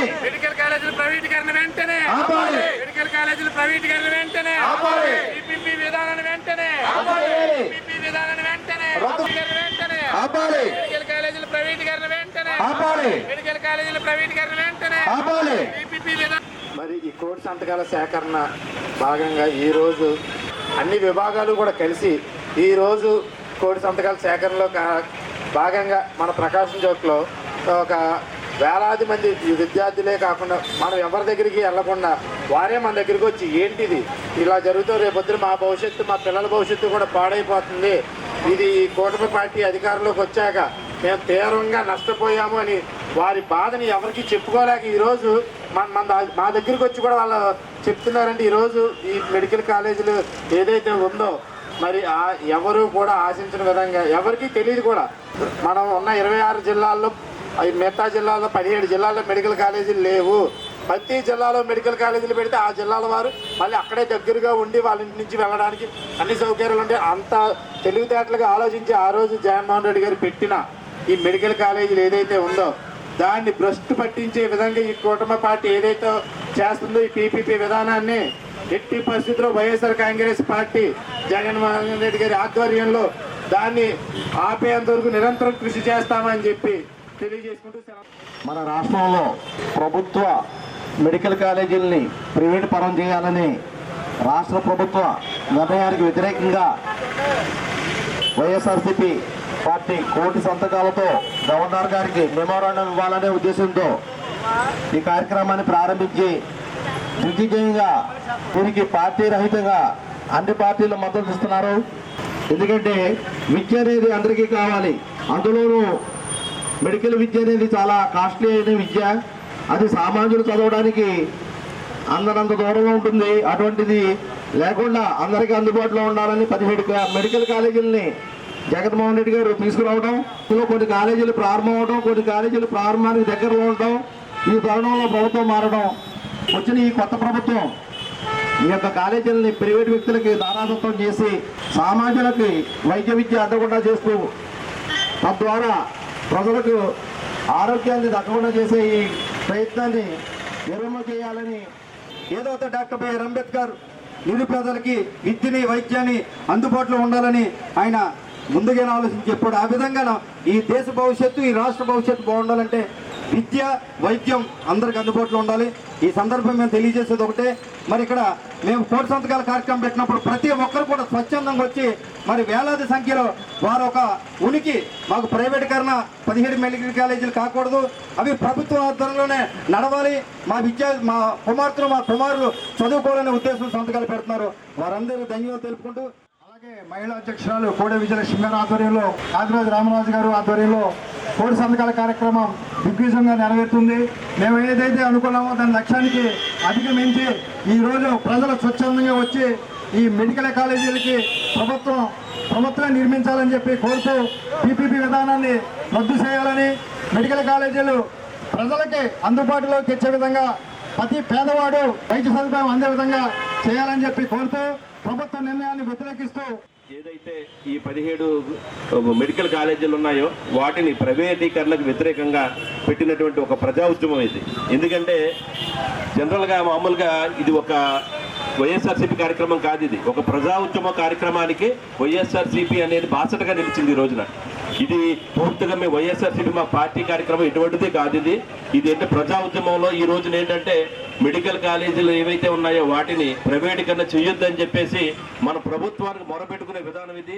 వెంటనే మెడికల్ కాలేజీల ప్రైవేటీకరణ వెంటనే. ఆపాలి. మెడికల్ కాలేజీల ప్రైవేటీకరణ వెంటనే. ఆపాలి. పిపిపి విధానాన్ని వెంటనే. ఆపాలి. పిపిపి విధానాన్ని వెంటనే. వెంటనే. ఆపాలి. మెడికల్ కాలేజీల ప్రైవేటీకరణ వెంటనే. ఆపాలి. మెడికల్ కాలేజీల ప్రైవేటీకరణ వెంటనే. ఆపాలి. పిపిపి విధానం మరి ఈ కోటి సంతకాల సేకరణ భాగంగా ఈరోజు అన్ని విభాగాలు కూడా కలిసి ఈరోజు కోటి సంతకాల సేకరణలో కా- భాగంగా మన ప్రకాశం చౌక్లో ఒక వేలాది మంది విద్యార్థులే కాకుండా మనం ఎవరి దగ్గరికి వెళ్ళకుండా వారే మన దగ్గరికి వచ్చి ఏంటిది? ఇలా జరుగుతూ రేపొద్దున మా భవిష్యత్తు మా పిల్లల భవిష్యత్తు కూడా పాడైపోతుంది. ఇది ఈ కూటమి పార్టీ అధికారంలోకి వచ్చాక మేము తీవ్రంగా నష్టపోయాము అని వారి బాధని ఎవరికి చెప్పుకోలేక ఈరోజు మన మన మా దగ్గరికి వచ్చి కూడా వాళ్ళు చెప్తున్నారంటే ఈరోజు ఈ మెడికల్ కాలేజీలు ఏదైతే ఉందో మరి ఆ ఎవరు కూడా ఆశించిన విధంగా ఎవరికీ తెలియదు కూడా. మనం ఉన్న ఇరవై ఆరు జిల్లాల్లో మిగతా జిల్లాలో పదిహేడు జిల్లాల్లో మెడికల్ కాలేజీలు లేవు. ప్రతి జిల్లాలో మెడికల్ కాలేజీలు పెడితే ఆ జిల్లాల వారు మళ్ళీ అక్కడే దగ్గరగా ఉండి వాళ్ళ ఇంటి నుంచి వెళ్ళడానికి అన్ని సౌకర్యాలు ఉంటే అంత తెలివితేటలుగా ఆలోచించి ఆ రోజు జగన్మోహన్ రెడ్డి గారు పెట్టిన ఈ మెడికల్ కాలేజీలు ఏదైతే ఉందో దాన్ని భ్రష్టు పట్టించే విధంగా ఈ కూటమి పార్టీ ఏదైతే చేస్తుందో ఈ పీపీపీ విధానాన్ని ఎట్టి పరిస్థితుల్లో వైఎస్ఆర్ కాంగ్రెస్ పార్టీ జగన్మోహన్ రెడ్డి గారి ఆధ్వర్యంలో దాన్ని ఆపేంత వరకు నిరంతరం కృషి చేస్తామని చెప్పి తెలియజేసుకుంటూ మన రాష్ట్రంలో ప్రభుత్వ మెడికల్ కాలేజీలని ప్రైవేట్ పరం చేయాలని రాష్ట్ర ప్రభుత్వ నిర్ణయానికి వ్యతిరేకంగా వైఎస్ఆర్సీపీ పార్టీ కోటి సంతకాలతో గవర్నర్ గారికి మెమోరాండం ఇవ్వాలనే ఉద్దేశంతో ఈ కార్యక్రమాన్ని ప్రారంభించి దిగ్విజయంగా దీనికి పార్టీ రహితంగా అన్ని పార్టీలు మద్దతు ఇస్తున్నారు. ఎందుకంటే విద్య అనేది అందరికీ కావాలి. అందులోనూ మెడికల్ విద్య అనేది చాలా కాస్ట్లీ అయిన విద్య. అది సామాన్యులు చదవడానికి అందరంత దూరంలో ఉంటుంది. అటువంటిది లేకుండా అందరికీ అందుబాటులో ఉండాలని పదిహేడు మెడికల్ కాలేజీలని జగన్మోహన్ రెడ్డి గారు తీసుకురావడం కొన్ని కాలేజీలు ప్రారంభం అవడం కొన్ని కాలేజీలు ప్రారంభానికి దగ్గరలో ఉండడం ఈ తరుణంలో ప్రభుత్వం మారడం వచ్చిన ఈ కొత్త ప్రభుత్వం ఈ యొక్క కాలేజీలని ప్రైవేట్ వ్యక్తులకి దారాదత్వం చేసి సామాన్యులకి వైద్య విద్య అందకుండా చేస్తూ తద్వారా ప్రజలకు ఆరోగ్యాన్ని దక్కకుండా చేసే ఈ ప్రయత్నాన్ని విరమ చేయాలని ఏదో డాక్టర్ బిఆర్ అంబేద్కర్ నిరుపేదలకి విద్యని వైద్యాన్ని అందుబాటులో ఉండాలని ఆయన ముందుగానే ఆలోచించి చెప్పాడు. ఆ విధంగా ఈ దేశ భవిష్యత్తు ఈ రాష్ట్ర భవిష్యత్తు బాగుండాలంటే విద్య వైద్యం అందరికి అందుబాటులో ఉండాలి. ఈ సందర్భం మేము తెలియజేసేది ఒకటే. మరి ఇక్కడ మేము కోటి సంతకాల కార్యక్రమం పెట్టినప్పుడు ప్రతి ఒక్కరు కూడా స్వచ్ఛందంగా వచ్చి మరి వేలాది సంఖ్యలో వారు ఒక ఉనికి మాకు ప్రైవేటీకరణ పదిహేడు మెడికల్ కాలేజీలు కాకూడదు. అవి ప్రభుత్వ ఆధ్వర్యంలోనే నడవాలి. మా విద్యా మా కుమార్తెలు మా కుమారులు చదువుకోవాలనే ఉద్దేశం సంతకాలు పెడుతున్నారు. వారందరూ ధన్యవాదాలు తెలుపుకుంటూ అలాగే మహిళా అధ్యక్షురాలు కోడే విజయలక్ష్మి గారు ఆధ్వర్యంలో కాకిరాజు రామరాజు గారు ఆధ్వర్యంలో కోడి సంతకాల కార్యక్రమం దిగ్విజయంగా నెరవేరుతుంది. మేము ఏదైతే అనుకున్నామో దాని లక్ష్యానికి అధిగమించి ఈ రోజు ప్రజలు స్వచ్ఛందంగా వచ్చి ఈ మెడికల్ కాలేజీలకి ప్రభుత్వం ప్రభుత్వం నిర్మించాలని చెప్పి కోరుతూ పీపీపీ విధానాన్ని రద్దు చేయాలని మెడికల్ కాలేజీలు ప్రజలకి అందుబాటులోకి తెచ్చే విధంగా ప్రతి పేదవాడు వైద్య సదుపాయం అందే విధంగా చేయాలని చెప్పి కోరుతూ ప్రభుత్వ నిర్ణయాన్ని వ్యతిరేకిస్తూ ఏదైతే ఈ పదిహేడు మెడికల్ కాలేజీలు ఉన్నాయో వాటిని ప్రైవేటీకరణకు వ్యతిరేకంగా పెట్టినటువంటి ఒక ప్రజా ఉద్యమం ఇది. ఎందుకంటే జనరల్గా మామూలుగా ఇది ఒక వైఎస్ఆర్సీపీ కార్యక్రమం కాదు ఇది. ఒక ప్రజా ఉద్యమ కార్యక్రమానికి వైఎస్ఆర్సీపీ అనేది బాసటగా నిలిచింది ఈ రోజున. ఇది పూర్తిగా మేము వైఎస్ఆర్సీపీ మా పార్టీ కార్యక్రమం ఎటువంటిది కాదు ఇది. ఇది అంటే ప్రజా ఉద్యమంలో ఈ రోజున ఏంటంటే మెడికల్ కాలేజీలు ఏవైతే ఉన్నాయో వాటిని ప్రైవేటీకరణ చేయొద్దని చెప్పేసి మన ప్రభుత్వానికి మొరపెట్టుకునే విధానం ఇది.